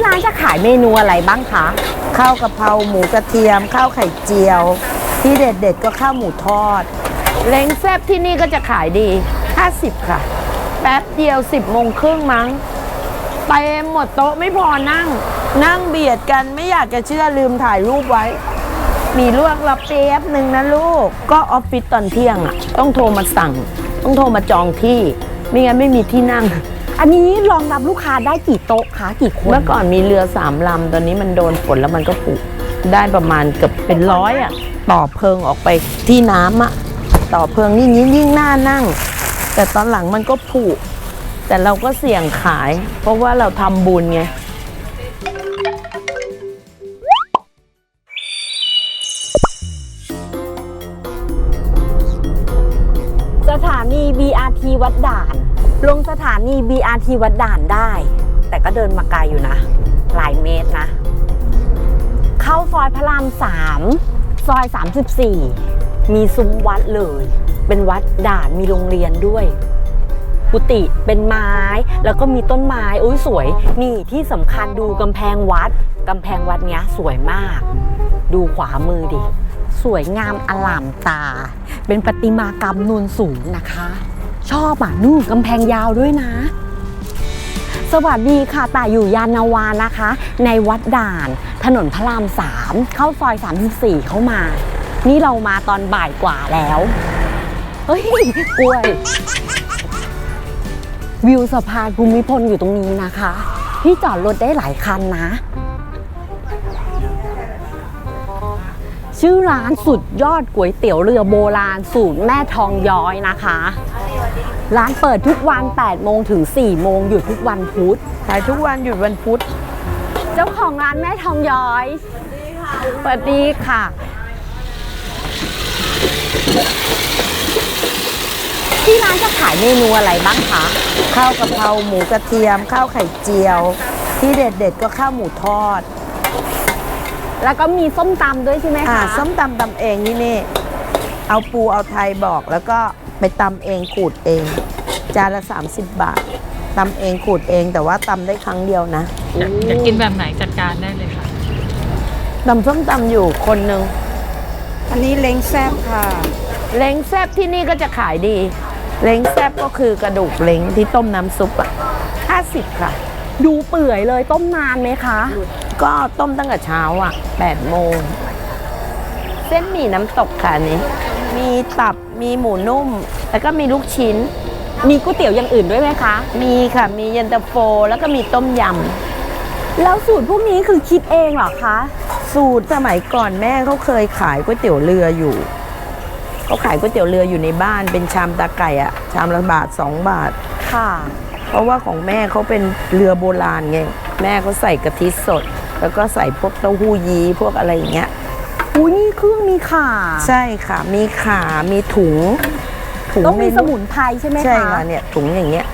ที่ร้านจะขายเมนูอะไรบ้างคะข้าวกะเพราหมูกระเทียม ข้าวไข่เจียว ที่เด็ดๆก็ข้าวหมูทอด เล้งแซบที่นี่ก็จะขายดี 50 ค่ะ แป๊บเดียว 10โมงครึ่งมั้งไปหมดโต๊ะไม่พอนั่ง นั่งเบียดกันไม่อยากจะเชื่อลืมถ่ายรูปไว้ มีลวกรับเปียบหนึ่งนะลูก ก็ออฟฟิศตอนเที่ยงอะ ต้องโทรมาสั่ง ต้องโทรมาจองที่ ไม่งั้นไม่มีที่นั่ง อันนี้รองรับลูกค้าได้กี่โต๊ะคะกี่คน เมื่อก่อนมีเรือสามลำ ตอนนี้มันโดนฝนแล้วมันก็ผุได้ประมาณเกือบเป็นร้อยอะ ต่อเพิงออกไปที่น้ำอะ ต่อเพิงนี่ยิ่งยิ่งน่านั่ง แต่ตอนหลังมันก็ผุแต่เราก็เสี่ยงขาย เพราะว่าเราทำบุญไงสถานี BRT วัดด่าน ลงสถานี BRT วัดด่านได้ แต่ก็เดินมาไกลอยู่นะ หลายเมตรนะ เข้าซอยพระรามสามซอย 34 มีซุ้มวัดเลย เป็นวัดด่านมีโรงเรียนด้วยกุฏิเป็นไม้ แล้วก็มีต้นไม้อุ้ยสวย นี่ที่สำคัญดูกำแพงวัดกำแพงวัดเนี้ยสวยมาก ดูขวามือดิ สวยงามอลามตา เป็นประติมากรรมนูนสูงนะคะ ชอบอะนู่นกำแพงยาวด้วยนะ สวัสดีค่ะแต่อยู่ยานนาวานะคะ ในวัดด่าน ถนนพระรามสามเข้าซอย 34 เข้ามา นี่เรามาตอนบ่ายกว่าแล้วเฮ้ยกล้วย วิวสะพานภูมิพลอยู่ตรงนี้นะคะ ที่จอดรถได้หลายคันนะ ชื่อร้านสุดยอดก๋วยเตี๋ยวเรือโบราณสูตรแม่ทองย้อยนะคะ ร้านเปิดทุกวัน 8 โมงถึง 4 โมงหยุดทุกวันพุธขายทุกวันหยุดวันพุธ เจ้าของร้านแม่ทองย้อย สวัสดีค่ะ ที่ร้านจะขายเมนูอะไรบ้างคะ ข้าวกะเพราหมูกระเทียม ข้าวไข่เจียว ที่เด็ดๆก็ข้าวหมูทอด แล้วก็มีส้มตำด้วยใช่ไหมอ่าคะ ส้มตำตำเองที่นี่ เอาปูเอาไทยบอกแล้วก็ ไปตำเองขูดเอง จานละ 30 บาทตำเองขูดเองแต่ว่าตำได้ครั้งเดียวนะอยากอยากกินแบบไหนจัดการได้เลยค่ะ ตำส้มตำอยู่คนหนึ่งอันนี้เล้งแซบค่ะ เล้งแซบที่นี่ก็จะขายดี เล้งแซบก็คือกระดูกเล้งที่ต้มน้ำซุปอะ50ค่ะ ดูเปื่อยเลยต้มนานไหมคะ ก็ต้มตั้งแต่เช้าอะ8โมง เส้นหมี่น้ำตกค่ะอันนี้ มีตับ มีหมูนุ่ม แล้วก็มีลูกชิ้น มีก๋วยเตี๋ยวอย่างอื่นด้วยไหมคะ มีค่ะ มีเย็นตาโฟ แล้วก็มีต้มยแล้วสูตรพวกนี้คือคิดเองเหรอคะำ สูตรสมัยก่อนแม่เขาเคยขายก๋วยเตี๋ยวเรืออยู่ เขาขายก๋วยเตี๋ยวเรืออยู่ในบ้าน เป็นชามตาไก่อะชามละบาทสองบาท ค่ะ เพราะว่าของแม่เขาเป็นเรือโบราณไง แม่เขาใส่กะทิสด แล้วก็ใส่พวกเต้าหู้ยี้พวกอะไรอย่างเงี้ย อุ้ยนี่เครื่องมีข่าใช่ค่ะ มีขามีถุง ถุงต้องมีไรู้สมุนไพรใช่ไหมคะใช่ค่ะเนี่ยถุงอย่างเงี้ย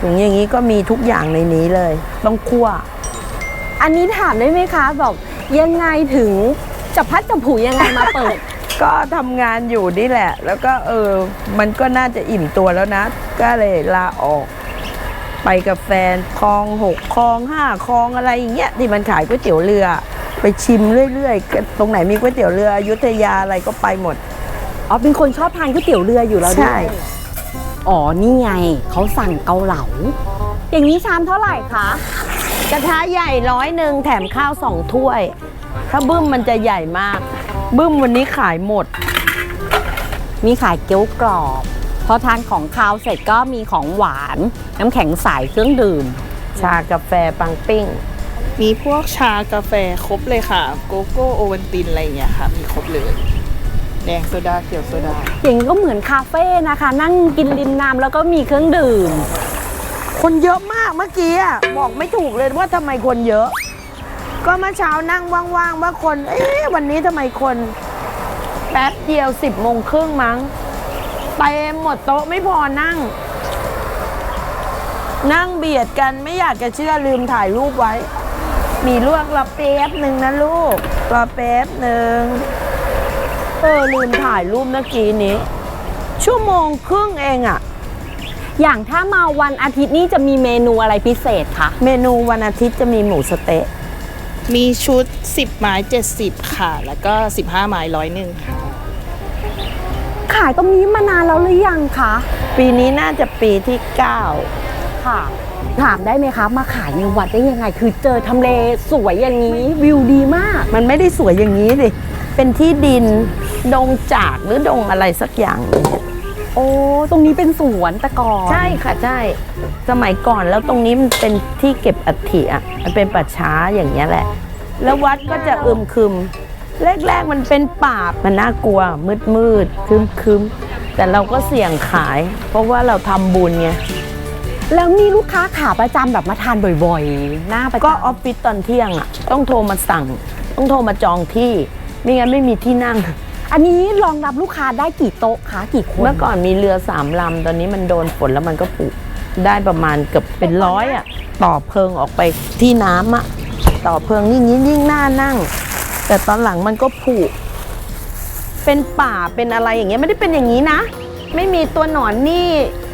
ถุงอย่างงี้ก็มีทุกอย่างในนี้เลยต้องคั่ว อันนี้ถามได้ไหมคะ บอกยังไงถึงจะพัดจะผูยังไงมาเปิด ก็ทำงานอยู่นี่แหละ แล้วก็เออ มันก็น่าจะอิ่มตัวแล้วนะ ก็เลยลาออก ไปกับแฟนคลองหกคลองห้าคลองอะไรอย่างเงี้ยที่มันขายก๋วยเตี๋ยวเรือ ไปชิมเรื่อยๆ ตรงไหนมีก๋วยเตี๋ยวเรืออยุธยาอะไรก็ไปหมด อ๋อเป็นคนชอบทานก๋วยเตี๋ยวเรืออยู่แล้วด้วยใช่ อ๋อนี่ไงเขาสั่งเกาเหลา อย่างนี้ชามเท่าไหร่คะ กระทะใหญ่ร้อยหนึ่งแถมข้าวสองถ้วย ถ้าบึ้มมันจะใหญ่มาก บึ้มวันนี้ขายหมด มีขายเกี๊ยวกรอบ พอทานของคาวเสร็จก็มีของหวาน น้ำแข็งใสเครื่องดื่ม ชากาแฟปังปิ้ง มีพวกชากาแฟครบเลยค่ะ โกโก้โอวัลตินอะไรอย่างเงี้ยค่ะ มีครบเลย แดงโซดาเขียวโซดา อย่างนี้ก็เหมือนคาเฟ่นะคะ นั่งกินริมน้ำแล้วก็มีเครื่องดื่ม คนเยอะมากเมื่อกี้อะบอกไม่ถูกเลยว่าทำไมคนเยอะ ก็เมื่อเช้านั่งว่างๆว่าคน เอ๊ะวันนี้ทำไมคน แป๊บเดียวสิบโมงครึ่งมั้งไปหมดโต๊ะไม่พอนั่ง นั่งเบียดกันไม่อยากจะเชื่อลืมถ่ายรูปไว้ มีลวกรอแป๊บหนึ่งนะลูกรอแป๊บหนึ่งเออลืมถ่ายรูปเมื่อกี้นี้ ชั่วโมงครึ่งเองอะอย่างถ้ามาวันอาทิตย์นี้จะมีเมนูอะไรพิเศษคะเมนูวันอาทิตย์จะมีหมูสะเต๊ะมีชุด 10 ไม้ 70 ค่ะ แล้วก็ 15 ไม้ร้อยหนึ่งค่ะ ขายตรงนี้มานานแล้วหรือยังคะ ปีนี้น่าจะปีที่ค่ะ ถามได้ไหมคะ มาขายในวัดได้ยังไง คือเจอทำเลสวยอย่างนี้วิวดีมาก9มันไม่ได้สวยอย่างนี้ดิเป็นที่ดินดงจากหรือดงอะไรสักอย่างเนี่ยโอ้ตรงนี้เป็นสวนแต่ก่อนใช่ค่ะใช่ สมัยก่อนแล้วตรงนี้มันเป็นที่เก็บอัฐิอะมันเป็นป่าช้าอย่างเงี้ยแหละ แล้ววัดก็จะอึมครึมแรกๆมันเป็นป่ามันน่ากลัว มืดมืดๆคึมคึมๆแต่เราก็เสี่ยงขาย เพราะว่าเราทำบุญไง แล้วมีลูกค้าขาประจำแบบมาทานบ่อยๆ หน้าประจำ ก็ออฟฟิศตอนเที่ยงอะต้องโทรมาสั่ง ต้องโทรมาจองที่ ไม่งั้นไม่มีที่นั่ง อันนี้รองรับลูกค้าได้กี่โต๊ะคะกี่คนเมื่อก่อนมีเรือสามลำตอนนี้มันโดนฝนแล้วมันก็ผุได้ประมาณเกือบเป็นร้อยอะต่อเพิงออกไปที่น้ำอะต่อเพิงยิ่งยิ่งยิ่งน่านั่ง แต่ตอนหลังมันก็ผุเป็นป่าเป็นอะไรอย่างเงี้ยไม่ได้เป็นอย่างนี้นะ ไม่มีตัวหนอนนี่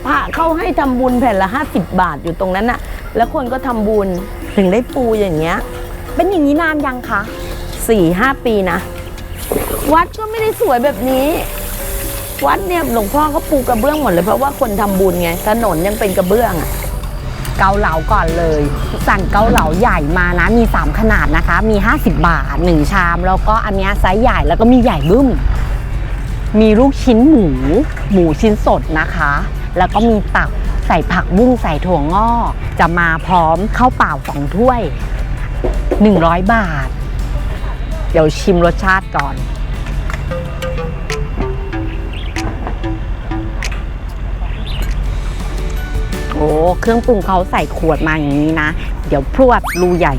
พระเขาให้ทำบุญแผ่นละ 50 บาทอยู่ตรงนั้นน่ะ แล้วคนก็ทำบุญถึงได้ปูอย่างเงี้ย เป็นอย่างนี้นานยังคะสี่ห้าปีนะ วัดก็ไม่ได้สวยแบบนี้ วัดเนี่ยหลวงพ่อก็ปูกระเบื้องหมดเลยเพราะว่าคนทำบุญไงถนนยังเป็นกระเบื้องอะเกาเหลาก่อนเลย สั่งเกาเหลาใหญ่มานะมี 3 ขนาดนะคะ มี 50 บาท 1 ชาม แล้วก็อันเนี้ยไซส์ใหญ่แล้วก็มีใหญ่บึ้ม มีลูกชิ้นหมู หมูชิ้นสดนะคะ แล้วก็มีตับใส่ผักบุ้งใส่ถั่วงอกจะมาพร้อมข้าวเปล่าสองถ้วย 100 บาท เดี๋ยวชิมรสชาติก่อน โอ้เครื่องปรุงเขาใส่ขวดมาอย่างนี้นะ เดี๋ยวพรวดรูใหญ่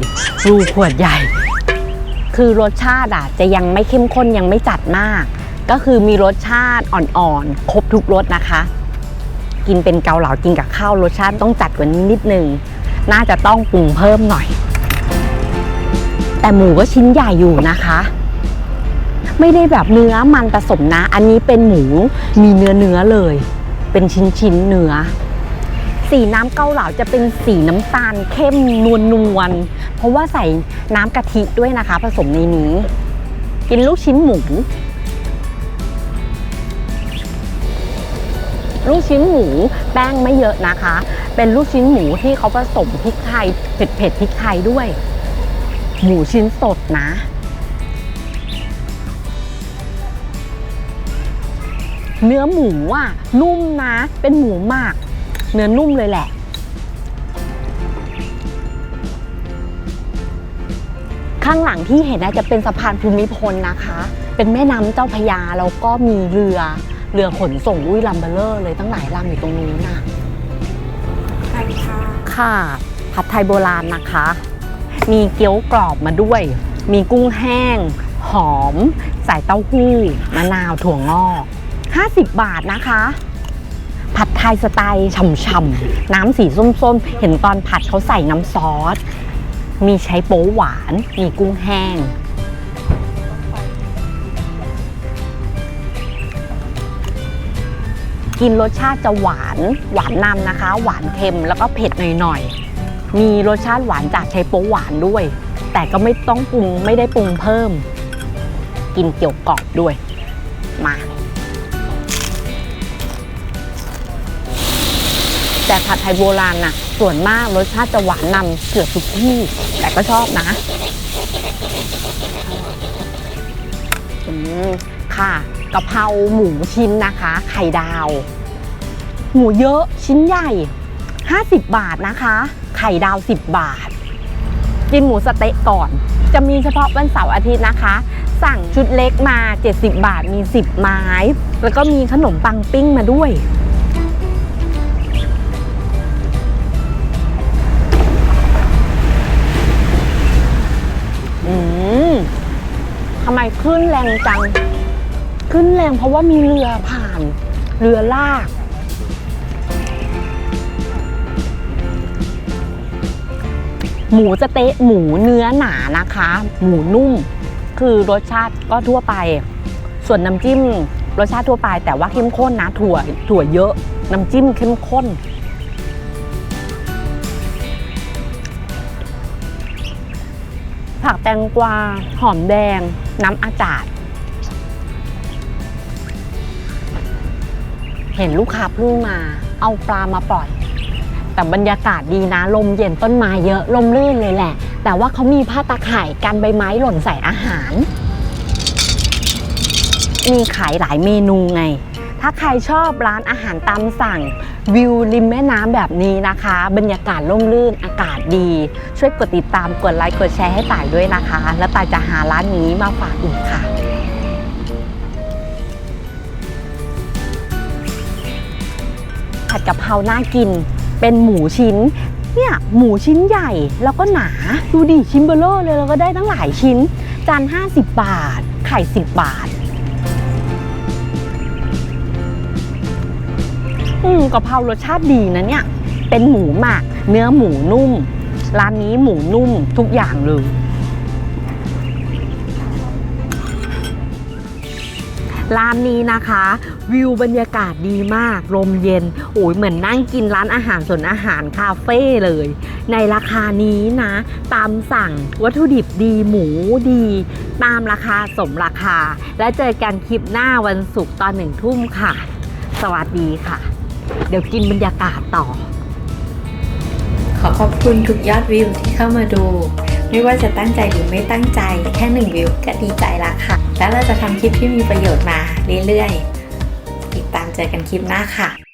รูขวดใหญ่ คือรสชาติอะจะยังไม่เข้มข้นยังไม่จัดมาก ก็คือมีรสชาติอ่อนๆ ครบทุกรสนะคะ กินเป็นเกาเหลากินกับข้าวรสชาติต้องจัดกว่านี้นิดนึง น่าจะต้องปรุงเพิ่มหน่อย แต่หมูก็ชิ้นใหญ่อยู่นะคะ ไม่ได้แบบเนื้อมันผสมนะ อันนี้เป็นหมูมีเนื้อเนื้อๆเลย เป็นชิ้นชิ้นๆเนื้อ สีน้ำเกาเหลาจะเป็นสีน้ำตาลเข้มนวลนวลๆเพราะว่าใส่น้ำกะทิด้วยนะคะ ผสมในนี้ กินลูกชิ้นหมู ลูกชิ้นหมูแป้งไม่เยอะนะคะ เป็นลูกชิ้นหมูที่เขาผสมพริกไทยเผ็ดเผ็ดๆพริกไทยด้วย หมูชิ้นสดนะเนื้อหมูอะนุ่มนะ เป็นหมูหมักเนื้อนุ่มเลยแหละ ข้างหลังที่เห็นนะจะเป็นสะพานภูมิพลนะคะ เป็นแม่น้ำเจ้าพยาแล้วก็มีเรือ เรือขนส่งอุ้ยลำเบลเลอร์เลยตั้งหลายลำอยู่ตรงนู้นน่ะ ค่ะ ผัดไทยโบราณนะคะ มีเกี๊ยวกรอบมาด้วย มีกุ้งแห้ง หอม ใส่เต้าหู้มะนาวถั่วงอก 50 บาทนะคะ ผัดไทยสไตล์ฉ่ำๆน้ำสีส้มๆ เห็นตอนผัดเขาใส่น้ำซอส มีใช้โป๊หวาน มีกุ้งแห้ง กินรสชาติจะหวานหวานนำนะคะ หวานเค็มแล้วก็เผ็ดหน่อยๆ มีรสชาติหวานจากใช้โป๊หวานด้วย แต่ก็ไม่ต้องปรุงไม่ได้ปรุงเพิ่ม กินเกี๊ยวกรอบด้วย มาแต่ผัดไทยโบราณน่ะ ส่วนมากรสชาติจะหวานนำเกือบทุกที่ แต่ก็ชอบนะอืมค่ะ กะเพราหมูชิ้นนะคะ ไข่ดาว หมูเยอะชิ้นใหญ่ 50 บาทนะคะ ไข่ดาว 10 บาท กินหมูสเต๊ะก่อน จะมีเฉพาะวันเสาร์อาทิตย์นะคะ สั่งชุดเล็กมา 70 บาทมี 10 ไม้ แล้วก็มีขนมปังปิ้งมาด้วยอืมทำไมขึ้นแรงจัง ขึ้นแรงเพราะว่ามีเรือผ่าน เรือลาก หมูสเต๊ะหมูเนื้อหนานะคะ หมูนุ่ม คือรสชาติก็ทั่วไป ส่วนน้ำจิ้มรสชาติทั่วไป แต่ว่าเข้มข้นนะถั่วถั่วเยอะ น้ำจิ้มเข้มข้นผักแตงกวา หอมแดง น้ำอาจาด เห็นลูกค้าพิ่งมา เอาปลามาปล่อย แต่บรรยากาศดีนะ ลมเย็นต้นไม้เยอะ ลมลื่นเลยแหละ แต่ว่าเขามีผ้าตาข่ายกันใบไม้หล่นใส่อาหาร มีขายหลายเมนูไง ถ้าใครชอบร้านอาหารตามสั่ง วิวริมแม่น้ำแบบนี้นะคะ บรรยากาศร่มรื่นอากาศดี ช่วยกดติดตามกดไลค์กดแชร์ให้ต่ายด้วยนะคะ แล้วต่ายจะหาร้านนี้มาฝากอีกค่ะ กะเพราน่ากิน เป็นหมูชิ้น เนี่ยหมูชิ้นใหญ่แล้วก็หนา ดูดิชิ้นเบลเลอร์เลยแล้วก็ได้ตั้งหลายชิ้น จาน50 บาท ไข่ 10 บาท อืมกะเพรารสชาติดีนะเนี่ย เป็นหมูหมัก เนื้อหมูนุ่ม ร้านนี้หมูนุ่มทุกอย่างเลยร้านนี้นะคะ วิวบรรยากาศดีมากลมเย็นโอ้ยเหมือนนั่งกินร้านอาหารสวนอาหารคาเฟ่เลย ในราคานี้นะ ตามสั่งวัตถุดิบดีหมูดี ตามราคาสมราคา และเจอกันคลิปหน้าวันศุกร์ตอนหนึ่งทุ่มค่ะ สวัสดีค่ะ เดี๋ยวกินบรรยากาศต่อ ขอขอบคุณทุกยอดวิวที่เข้ามาดู ไม่ว่าจะตั้งใจหรือไม่ตั้งใจแค่หนึ่งวิวก็ดีใจละค่ะ แล้วเราจะทำคลิปที่มีประโยชน์มาเรื่อยๆ ติดตามเจอกันคลิปหน้าค่ะ